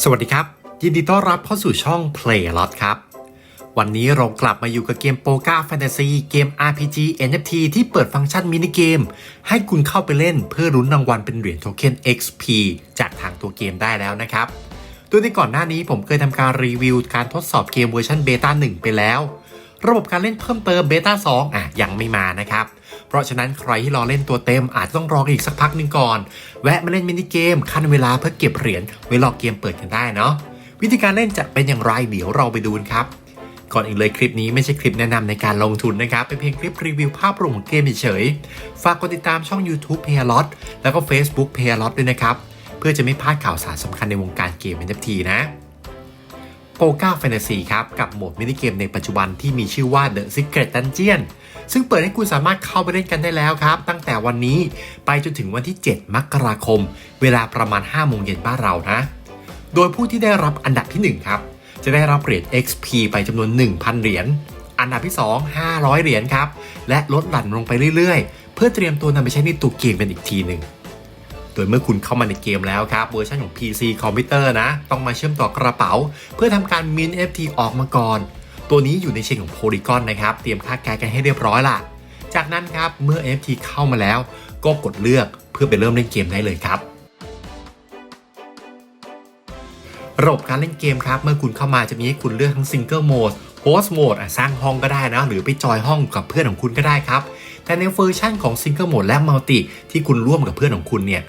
สวัสดีครับ ยินดีต้อนรับเข้าสู่ช่อง Play a Lot ครับ วันนี้เรากลับมาอยู่กับเกมโปกาแฟนตาซีเกม RPG NFT ที่เปิดฟังก์ชันมินิเกม ให้คุณเข้าไปเล่นเพื่อรุ้นรางวัลเป็นเหรียญโทเค็น XP จากทางตัวเกมได้แล้วนะครับโดยในก่อนหน้านี้ผมเคยทำการรีวิวการทดสอบเกมเวอร์ชันเบต้า1ไปแล้ว ระบบการเล่นเพิ่มเติมเบต้า2อะยังไม่มานะครับ เพราะฉะนั้นใครที่รอเล่นตัวเต็มอาจต้องรออีกสักพักหนึ่งก่อน แวะมาเล่นมินิเกมขั้นเวลาเพื่อเก็บเหรียญไว้รอเกมเปิดกันได้เนาะวิธีการเล่นจะเป็นอย่างไรเดี๋ยวเราไปดูนครับก่อนอื่นเลยคลิปนี้ไม่ใช่คลิปแนะนำในการลงทุนนะครับ เป็นเพียงคลิปรีวิวภาพรวมของเกมเฉยๆฝากกดติดตามช่อง YouTube p a y l o t แล้วก็ Facebook p a y l o t ด้วยนะครับ เพื่อจะไม่พลาดข่าวสารสำคัญในวงการเกม NFT นะ โปก้าแฟนตาซีครับกับโหมดมินิเกมในปัจจุบันที่มีชื่อว่า The Secret Dungeon ซึ่งเปิดให้คุณสามารถเข้าไปเล่นกันได้แล้วครับ ตั้งแต่วันนี้ไปจนถึงวันที่ 7 มกราคม เวลาประมาณ 5 โมงเย็นบ้านเรานะ โดยผู้ที่ได้รับอันดับที่ 1 ครับ จะได้รับเหรียญ XP ไปจำนวน 1,000 เหรียญอันดับที่ 2 500 เหรียญครับและลดหลั่นลงไปเรื่อยๆ เพื่อเตรียมตัวนำไปใช้ในตัวเกมเป็นอีกทีหนึ่ง โดยเมื่อคุณเข้ามาในเกมแล้วครับเวอร์ชันของ PC คอมพิวเตอร์นะ ต้องมาเชื่อมต่อกระเป๋า เพื่อทำการมิน FT ออกมาก่อน ตัวนี้อยู่ในเชนของ Polygon นะครับ เตรียมค่าแก๊สกันให้เรียบร้อยละจากนั้นครับเมื่อ FT เข้ามาแล้ว ก็กดเลือกเพื่อไปเริ่มเล่นเกมได้เลยครับระบบการเล่นเกมครับ เมื่อคุณเข้ามาจะมีให้คุณเลือกทั้ง Single Mode Host Mode อะสร้างห้องก็ได้นะ หรือไปจอยห้องกับเพื่อนของคุณก็ได้ครับ แต่ในเวอร์ชั่นของ Single Mode และ Multi ที่คุณร่วมกับเพื่อนของคุณเนี่ย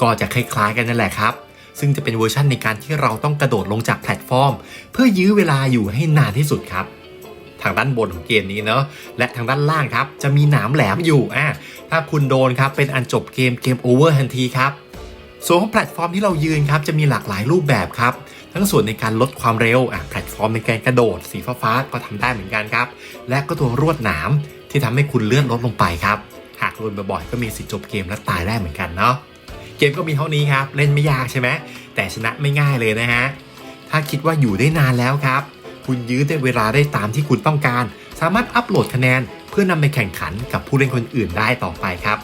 ก็จะคล้ายๆกันนั่นแหละครับ ซึ่งจะเป็นเวอร์ชันในการที่เราต้องกระโดดลงจากแพลตฟอร์ม เพื่อยื้อเวลาอยู่ให้นานที่สุดครับ ทางด้านบนของเกมนี้เนาะและทางด้านล่างครับ จะมีหนามแหลมอยู่อะถ้าคุณโดนครับเป็นอันจบเกมเกมโอเวอร์ทันทีครับส่วนของแพลตฟอร์มที่เรายืนครับจะมีหลากหลายรูปแบบครับ ทั้งส่วนในการลดความเร็วอะแพลตฟอร์มในการกระโดด สีฟ้าๆก็ทำได้เหมือนกันครับ และก็ตัวรวดหนามที่ทำให้คุณเลื่อนลดลงไปครับ หากโดนบ่อยๆก็มีสิทธิ์จบเกมและตายได้เหมือนกันเนาะ เกมก็มีเท่านี้ครับ เล่นไม่ยากใช่ไหมแต่ชนะไม่ง่ายเลยนะฮะ ถ้าคิดว่าอยู่ได้นานแล้วครับ คุณยื้อได้เวลาได้ตามที่คุณต้องการ สามารถอัปโหลดคะแนน เพื่อนำไปแข่งขันกับผู้เล่นคนอื่นได้ต่อไปครับ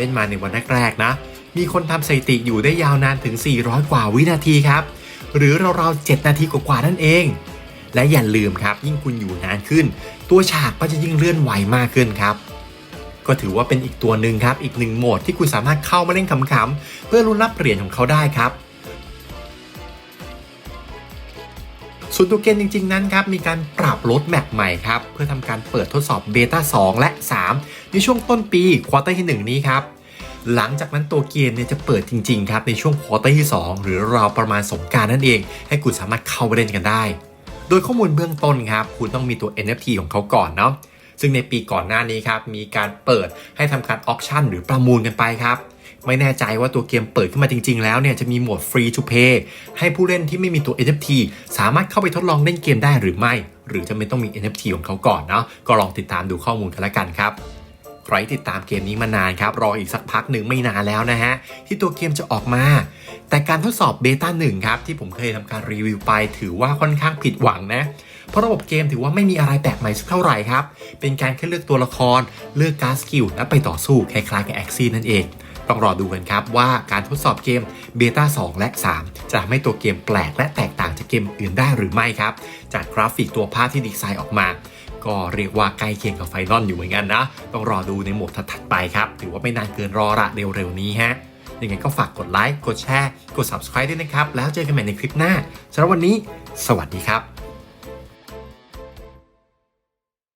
เล่นมาในวันแรกๆนะ มีคนทำสถิติอยู่ได้ยาวนานถึง 400 กว่าวินาทีครับ หรือราวๆ7นาทีกว่าๆนั่นเอง และอย่าลืมครับ ยิ่งคุณอยู่นานขึ้น ตัวฉากก็จะยิ่งเลื่อนไหวมากขึ้นครับ ก็ถือว่าเป็นอีกตัวหนึ่งครับ อีกหนึ่งโหมดที่คุณสามารถเข้ามาเล่นขำๆเพื่อรุ้นรับเหรียญของเขาได้ครับ ส่วนตัวเกมจริง ๆ นั้นครับ มีการปรับลดแมปใหม่ครับ เพื่อทำการเปิดทดสอบเบต้า2และ 3 ในช่วงต้นปีควอเตอร์ที่ 1 นี้ครับ หลังจากนั้นตัวเกมเนี่ยจะเปิดจริง ๆ ครับ ในช่วงควอเตอร์ที่ 2 หรือราวประมาณสงการนั่นเอง ให้คุณสามารถเข้าไปเล่นกันได้ โดยข้อมูลเบื้องต้นครับคุณต้องมีตัว NFT ของเขาก่อนเนาะซึ่งในปีก่อนหน้านี้ครับมีการเปิดให้ทำการออ t ชั่นหรือประมูลกันไปครับ ไม่แน่ใจว่าตัวเกมเปิดขึ้นมาจริง ๆ แล้วเนี่ยจะมีโหมด Free to Play ให้ผู้เล่นที่ไม่มีตัว NFT สามารถเข้าไปทดลองเล่นเกมได้หรือไม่ หรือจะไม่ต้องมี NFT ของเขาก่อนเนาะก็ลองติดตามดูข้อมูลกันละกันครับใครติดตามเกมนี้มานานครับรออีกสักพักหนึ่งไม่นานแล้วนะฮะที่ตัวเกมจะออกมา แต่การทดสอบเบต้า1ครับที่ผมเคยทำการรีวิวไป ถือว่าค่อนข้างผิดหวังนะเพราะระบบเกมถือว่าไม่มีอะไรแปลกใหม่สักเท่าไหร่ครับ เป็นการแค่เลือกตัวละคร เลือกการ์ดสกิลและไปต่อสู้คล้ายๆกับแอคซีนั่นเอง ต้องรอดูกันครับว่าการทดสอบเกมเบต้า2 และ 3 จะทำให้ตัวเกมแปลกและแตกต่างจากเกมอื่นได้หรือไม่ครับ จากกราฟิกตัวภาพที่ดีไซน์ออกมา ก็เรียกว่าใกล้เคียงกับไฟนอลอยู่เหมือนกันนะ ต้องรอดูในโหมดถัดๆไปครับ ถือว่าไม่นานเกินรอละเร็วๆนี้ฮะยังไงก็ฝากกดไลค์กดแชร์ กด subscribe ด้วยนะครับ แล้วเจอกันใหม่ในคลิปหน้าสำหรับวันนี้ สวัสดีครับ